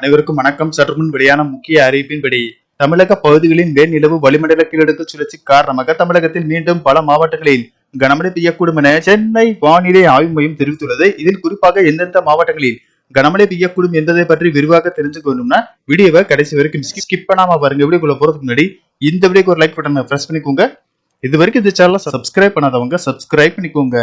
அனைவருக்கும் வணக்கம். சற்று முன் வெளியான முக்கிய அறிவிப்பின்படி தமிழக பகுதிகளின் மேல் நிலவு வளிமண்டல கீழடுக்கு சுழற்சி காரணமாக தமிழகத்தில் மீண்டும் பல மாவட்டங்களில் கனமழை பெய்யக்கூடும் என சென்னை வானிலை ஆய்வு மையம் தெரிவித்துள்ளது. இதில் குறிப்பாக எந்தெந்த மாவட்டங்களில் கனமழை பெய்யக்கூடும் என்பதை பற்றி விரிவாக தெரிஞ்சுக்கணும்னா வீடியோவை கடைசி வரைக்கும் ஸ்கிப் பண்ணாம பாருங்க. வீடியோக்குள்ள போறதுக்கு முன்னாடி இந்த வீடியோக்கு ஒரு லைக் பட்டனை ப்ரெஸ் பண்ணிக்கோங்க. இது வரைக்கும் இந்த சேனலை சப்ஸ்கிரைப் பண்ணாதவங்க சப்ஸ்கிரைப் பண்ணிக்கோங்க.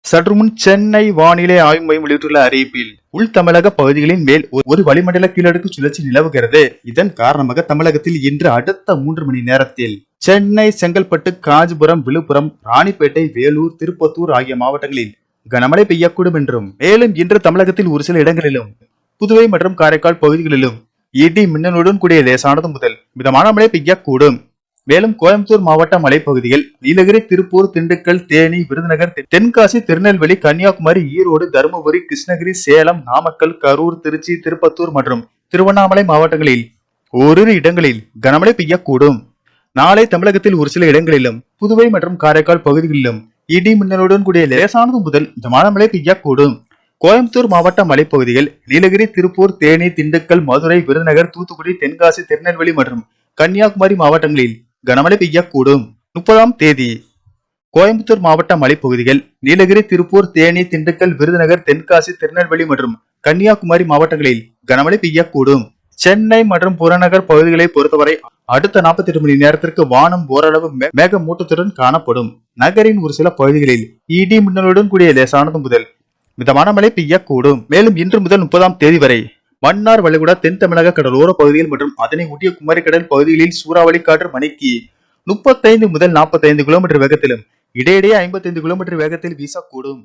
சற்றுமுன் சென்னை வானிலை ஆய்வு மையம் வெளியிட்டுள்ள அறிவிப்பில் உள் தமிழக பகுதிகளின் மேல் ஒரு- ஒரு வளிமண்டல கீழடுக்கு சுழற்சி நிலவுகிறது. இதன் காரணமாக தமிழகத்தில் இன்று அடுத்த மூன்று மணி நேரத்தில் சென்னை செங்கல்பட்டு காஞ்சிபுரம் விழுப்புரம் ராணிப்பேட்டை வேலூர் திருப்பத்தூர் ஆகிய மாவட்டங்களில் கனமழை பெய்யக்கூடும் என்றும் மேலும் இன்று தமிழகத்தில் ஒரு சில இடங்களிலும் புதுவை மற்றும் காரைக்கால் பகுதிகளிலும் இடி மின்னலுடன் கூடிய லேசானது முதல் மிதமான மழை பெய்யக்கூடும். மேலும் கோயம்புத்தூர் மாவட்ட மலைப்பகுதிகள் நீலகிரி திருப்பூர் திண்டுக்கல் தேனி விருதுநகர் தெ- தென்காசி திருநெல்வேலி கன்னியாகுமரி ஈரோடு தருமபுரி கிருஷ்ணகிரி சேலம் நாமக்கல் கரூர் திருச்சி திருப்பத்தூர் மற்றும் திருவண்ணாமலை மாவட்டங்களில் ஓரிரு இடங்களில் கனமழை பெய்யக்கூடும். நாளை தமிழகத்தில் ஒரு சில இடங்களிலும் புதுவை மற்றும் காரைக்கால் பகுதிகளிலும் இடி மின்னலுடன் கூடிய லேசானது முதல் கனமழை பெய்யக்கூடும். கோயம்புத்தூர் மாவட்ட மலைப்பகுதிகள் நீலகிரி திருப்பூர் தேனி திண்டுக்கல் மதுரை விருதுநகர் தூத்துக்குடி தென்காசி திருநெல்வேலி மற்றும் கன்னியாகுமரி மாவட்டங்களில் கனமழை பெய்யக்கூடும். முப்பதாம் தேதி கோயம்புத்தூர் மாவட்ட மலைப்பகுதிகள் நீலகிரி திருப்பூர் தேனி திண்டுக்கல் விருதுநகர் தென்காசி திருநெல்வேலி மற்றும் கன்னியாகுமரி மாவட்டங்களில் கனமழை பெய்யக்கூடும். சென்னை மற்றும் புறநகர் பகுதிகளை பொறுத்தவரை அடுத்த 48 மணி நேரத்திற்கு வானம் ஓரளவு மேகமூட்டத்துடன் காணப்படும். நகரின் ஒரு சில பகுதிகளில் இடி மின்னலுடன் கூடிய லேசானது முதல் மிதமான மழை பெய்யக்கூடும். மேலும் இன்று முதல் முப்பதாம் தேதி வரை மன்னார் வளைகுடா தென் தமிழக கடலோர பகுதியில் மற்றும் அதனை ஒட்டிய குமரிக்கடல் பகுதிகளில் சூறாவளி காற்று மணிக்கு முப்பத்தைந்து முதல் நாற்பத்தைந்து கிலோமீட்டர் வேகத்திலும் இடையிடையே ஐம்பத்தைந்து கிலோமீட்டர் வேகத்தில் வீசக்கூடும்.